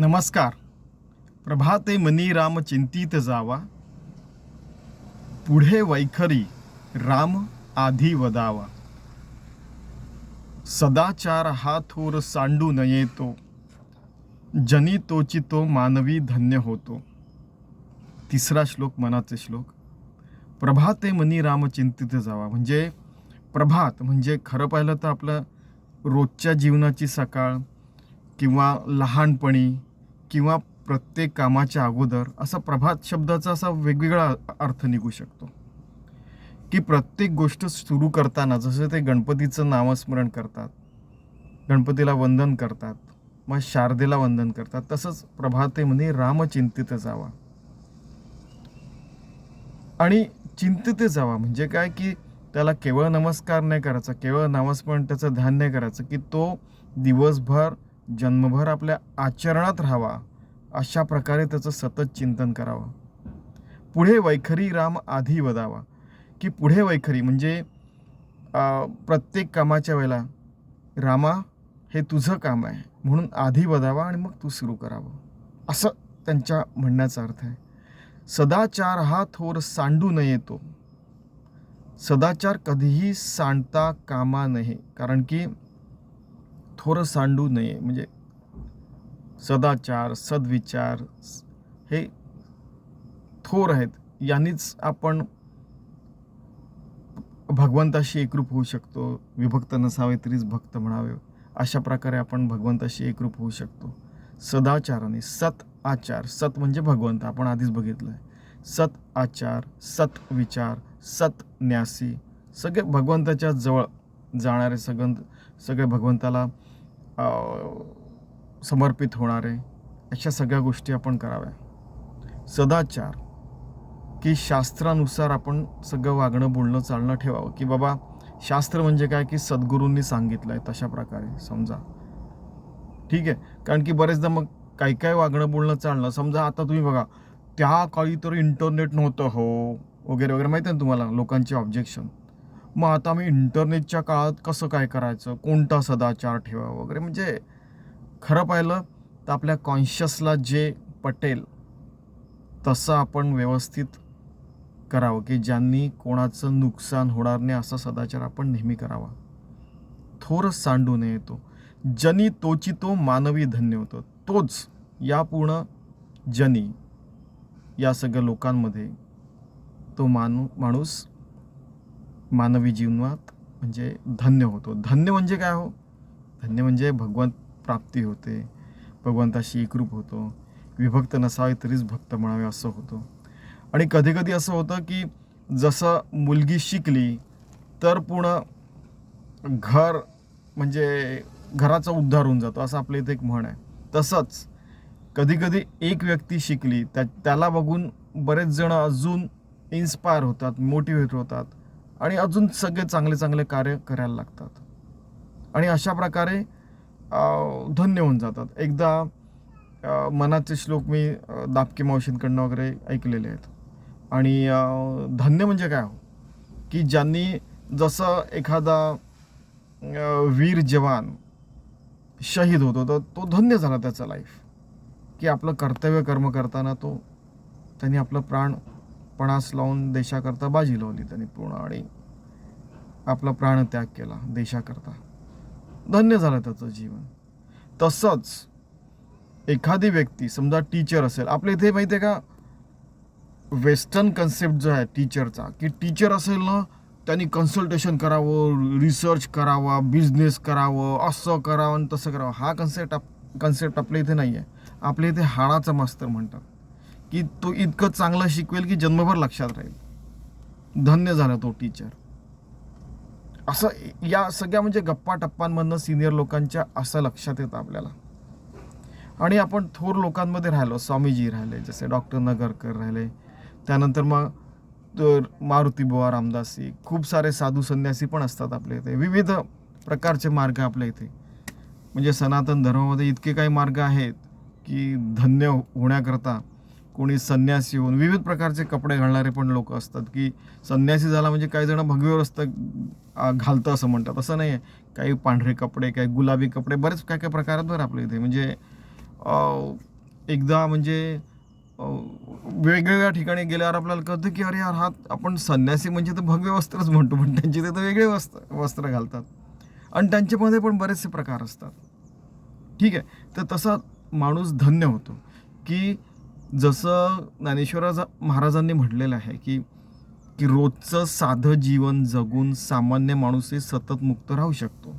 नमस्कार. प्रभाते मनी राम चिंतित जावा. पुढे वैखरी राम आधी वदावा. सदाचार हा थोर सांडू नये तो जनी तोची तो मानवी धन्य होतो. तिसरा श्लोक मनाचे श्लोक. प्रभाते मनी राम चिंतित जावा. म्हणजे प्रभात म्हणजे खरं पाहिलं तर आपलं रोजच्या जीवनाची सकाळ किंवा लहानपणी किंवा प्रत्येक कामाच्या अगोदर असा प्रभात शब्दाचा असा वेगवेगळा अर्थ निघू शकतो. की प्रत्येक गोष्ट सुरू करताना जसं ते गणपतीचं नामस्मरण करतात गणपतीला वंदन करतात मग शारदेला वंदन करतात तसंच प्रभाते म्हणजे रामचिंतित जावा. आणि चिंतित जावा म्हणजे काय? की त्याला केवळ नमस्कार नाही करायचा केवळ नामस्मरण त्याचं ध्यान नाही करायचं की तो दिवसभर जन्मभर आपल्या आचरणात राहावा अशा प्रकारे त्याचं सतत चिंतन करावं. पुढे वैखरी राम आधी वदावा. की पुढे वैखरी म्हणजे प्रत्येक कामाच्या वेळेला रामा हे तुझं काम आहे. म्हणून आधी वदावा आणि मग तू सुरू करावं. असं त्यांच्या म्हणण्याचा अर्थ आहे. सदाचार हा थोर सांडू नये तो सदाचार कधीही सांडता कामा नये. कारण की थोरं सांडू नये म्हणजे सदाचार सद्विचार हे थोर आहेत यांनीच आपण भगवंताशी एकरूप होऊ शकतो विभक्त नसावे तरीच भक्त म्हणावे अशा प्रकारे आपण भगवंताशी एकरूप होऊ शकतो. सदाचाराने सत आचार सत म्हणजे भगवंत आपण आधीच बघितलं आहे सत आचार सत विचार सत न्यासी सगळे भगवंताच्या जवळ जाणारे सगळं सगळे भगवंताला समर्पित होणारे अशा सगळ्या गोष्टी आपण कराव्या. सदाचार की शास्त्रानुसार आपण सगळं वागणं बोलणं चालणं ठेवावं. की बाबा शास्त्र म्हणजे काय? की सद्गुरूंनी सांगितलं आहे तशा प्रकारे समजा. ठीक आहे? कारण की बरेचदा मग काही काय वागणं बोलणं चालणं समजा आता तुम्ही बघा त्या काळी तर इंटरनेट नव्हतं हो वगैरे वगैरे माहिती आहे ना तुम्हाला लोकांचे ऑब्जेक्शन मग आता मी इंटरनेटच्या काळात कसं काय करायचं? कोणता सदाचार ठेवावा वगैरे? म्हणजे खरं पाहिलं तर आपल्या कॉन्शियसला जे पटेल तसं आपण व्यवस्थित करावं की ज्यांनी कोणाचं नुकसान होणार नाही असा सदाचार आपण नेहमी करावा. थोर सांडू नये तो. जनी तोची तो मानवी धन्य होतो. तोच या पूर्ण जनी या सगळ्या लोकांमध्ये तो मानू माणूस मानवी जीवनात म्हणजे धन्य होतो. धन्य म्हणजे काय हो? धन्य म्हणजे भगवंत प्राप्ती होते. भगवंताशी एकरूप होतो. विभक्त नसावे तरीच भक्त म्हणावे असं होतं. आणि कधीकधी असं होतं की जसं मुलगी शिकली तर पूर्ण घर म्हणजे घराचा उद्धार होऊन जातो. असं आपल्या इथे एक म्हण आहे. तसंच कधीकधी एक व्यक्ती शिकली त्या त्याला बघून बरेच जण अजून इन्स्पायर होतात मोटिवेट होतात. आणि अजून सगळे चांगले चांगले कार्य करायला लागतात. आणि अशा प्रकारे धन्य होऊन जातात. एकदा मनाचे श्लोक मी दापके मावशींकडनं वगैरे ऐकलेले आहेत. आणि धन्य म्हणजे काय हो? की ज्यांनी जसं एखादा वीर जवान शहीद होतो तर तो धन्य झाला त्याचा लाईफ की आपलं कर्तव्य कर्म करताना तो त्यांनी आपलं प्राण पणास लावून देशाकरता बाजी लावली त्यांनी पूर्ण आणि आपला प्राणत्याग केला देशाकरता. धन्य झालं त्याचं जीवन. तसंच एखादी व्यक्ती समजा टीचर असेल आपल्या इथे माहिती आहे का वेस्टर्न कन्सेप्ट जो आहे टीचरचा की टीचर असेल ना त्यांनी कन्सल्टेशन करावं रिसर्च करावा बिझनेस करावं असं करावं आणि तसं करावं. हा कन्सेप्ट आप कन्सेप्ट आपल्या इथे नाही आहे आपल्या इथे हाडाचा मास्तर म्हणतात. की तो इतकं चांगलं शिकवेल की जन्मभर लक्षात राहील. धन्य झाला तो टीचर असं या सगळ्या म्हणजे गप्पा टप्पांमधनं सिनियर लोकांच्या असं लक्षात येतं आपल्याला. आणि आपण थोर लोकांमध्ये राहिलो स्वामीजी राहिले जसे डॉक्टर नगरकर राहिले. त्यानंतर मग तर मारुती बुवा रामदासी खूप सारे साधू संन्यासी पण असतात आपल्या इथे. विविध प्रकारचे मार्ग आपल्या इथे. म्हणजे सनातन धर्मामध्ये इतके काही मार्ग आहेत की धन्य होण्याकरता कोणी संन्यासी होऊन विविध प्रकारचे कपडे घालणारे पण लोक असतात की संन्यासी झाला म्हणजे काही जण भगवीवर असतं घालतं असं म्हणतात. असं नाही आहे. काही पांढरे कपडे काही गुलाबी कपडे बरेच काय काय प्रकार आहेत बरं आपल्या इथे. म्हणजे एकदा म्हणजे वेगवेगळ्या ठिकाणी गेल्यावर आपल्याला कळतं की अरे यार हा आपण संन्यासी म्हणजे तर भगवे वस्त्रच म्हणतो पण त्यांचे ते तर वेगळे वस्त्र वस्त्र घालतात. आणि त्यांच्यामध्ये पण बरेचसे प्रकार असतात. ठीक आहे. तर तसा माणूस धन्य होतो की जसं ज्ञानेश्वरा महाराजांनी म्हटलेलं आहे की की रोजचं साधं जीवन जगून सामान्य माणूसही सतत मुक्त राहू शकतो.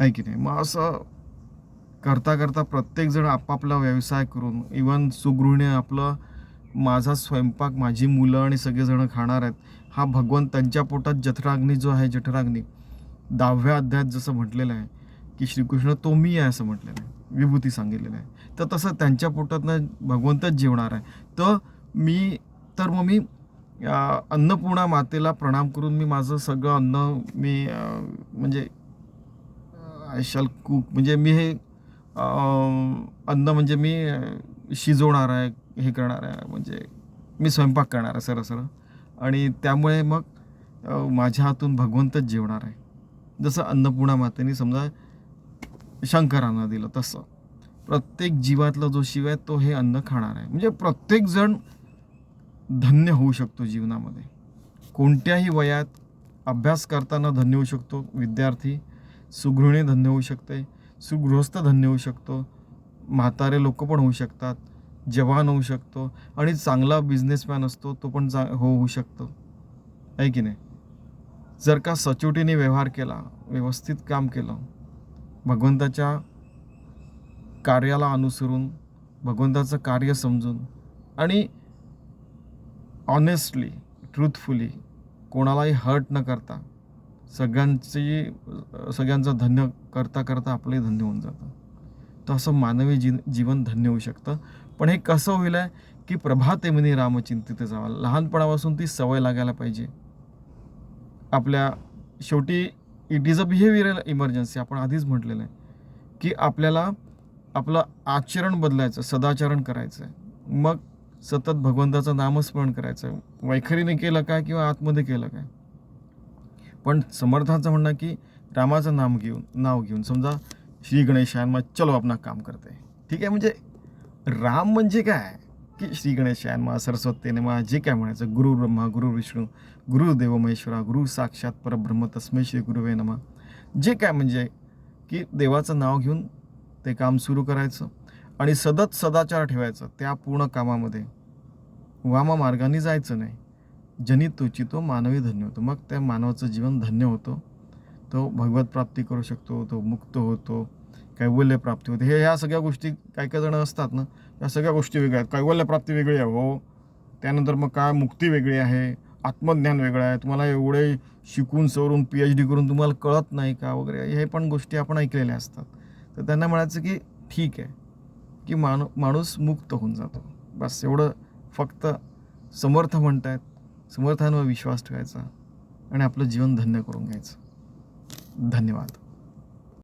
आहे की नाही? मग असं करता करता प्रत्येकजण आपापला व्यवसाय करून इवन सुगृहिणी आपलं माझा स्वयंपाक माझी मुलं आणि सगळेजण खाणार आहेत हा भगवान त्यांच्या पोटात जठराग्नी जो आहे जठराग्नी दहाव्या अध्यायात जसं म्हटलेलं आहे की श्रीकृष्ण तो मी आहे असं म्हटलेलं आहे विभूती सांगितलेलं आहे. तर तसं त्यांच्या पोटातनं भगवंतच जेवणार आहे. तर मी तर मग मी अन्नपूर्णा मातेला प्रणाम करून मी माझं सगळं अन्न मी म्हणजे आय शॅल कुक म्हणजे मी हे अन्न म्हणजे मी शिजवणार आहे हे करणार आहे म्हणजे मी स्वयंपाक करणार आहे सरळ सरळ. आणि त्यामुळे मग माझ्या हातून भगवंतच जेवणार आहे. जसं अन्नपूर्णा मातेने समजा शंकरांना दिलं तसं. प्रत्येक जीवातला जो शिव आहे तो हे अन्न खाणार आहे. म्हणजे प्रत्येकजण धन्य होऊ शकतो जीवनामध्ये. कोणत्याही वयात अभ्यास करताना धन्य होऊ शकतो विद्यार्थी सुगृहिणी धन्य होऊ शकते सुगृहस्थ धन्य होऊ शकतो म्हातारे लोक पण होऊ शकतात जवान होऊ शकतो आणि चांगला बिझनेसमॅन असतो तो पण चा हो होऊ शकतो. आहे की नाही? जर का सचोटीने व्यवहार केला व्यवस्थित काम केलं भगवंताच्या कार्याला अनुसरून भगवंताचं कार्य समजून आणि ऑनेस्टली ट्रूथफुली कोणालाही हर्ट न करता सगळ्यांची सगळ्यांचं धन्य करता करता आपलंही धन्य होऊन जातं. तर असं मानवी जी जीवन धन्य होऊ शकतं. पण हे कसं होईल आहे की प्रभातेमिनी रामचिंतित जावा. लहानपणापासून ती सवय लागायला पाहिजे. आपल्या शेवटी it is a behavioural emergency आपण आधीच म्हटलेलं आहे की आपल्याला आपलं आचरण बदलायचं सदाचरण करायचं आहे मग सतत भगवंताचं नामस्मरण करायचं. आहे वैखरीने केलं काय किंवा आतमध्ये केलं काय? पण समर्थांचं म्हणणं की रामाचं नाम घेऊन नाव घेऊन समजा श्री गणेशाय मग चलो आपण काम करते. ठीक आहे म्हणजे राम म्हणजे काय? की श्री गणेशायन मा सरस्वतीने मा जे काय म्हणायचं गुरु ब्रह्मा गुरु विष्णू गुरु देव महेश्वरा गुरु साक्षात परब्रह्म तस्मै श्री गुरुवे नमा. जे काय म्हणजे की देवाचं नाव घेऊन ते काम सुरू करायचं आणि सतत सदाचार ठेवायचं त्या पूर्ण कामामध्ये. वामा मार्गाने जायचं नाही. जनित तुची तो मानवी धन्य होतो. मग त्या मानवाचं जीवन धन्य होतं. तो भगवत प्राप्ती करू शकतो तो मुक्त होतो कैवल्य प्राप्ती होते. हे ह्या सगळ्या गोष्टी काही काही जण असतात ना या सगळ्या गोष्टी वेगळ्या आहेत. कैवल्य प्राप्ती वेगळी आहे हो. त्यानंतर मग काय मुक्ती वेगळी आहे आत्मज्ञान वेगळं आहे. तुम्हाला एवढे शिकून सवरून पी एच डी करून तुम्हाला कळत नाही का वगैरे? हे पण गोष्टी आपण ऐकलेल्या असतात. तर त्यांना म्हणायचं की ठीक आहे. की माणू माणूस मुक्त होऊन जातो. बस एवढं फक्त समर्थ म्हणत आहेत समर्थांवर विश्वास ठेवायचा आणि आपलं जीवन धन्य करून घ्यायचं. धन्यवाद.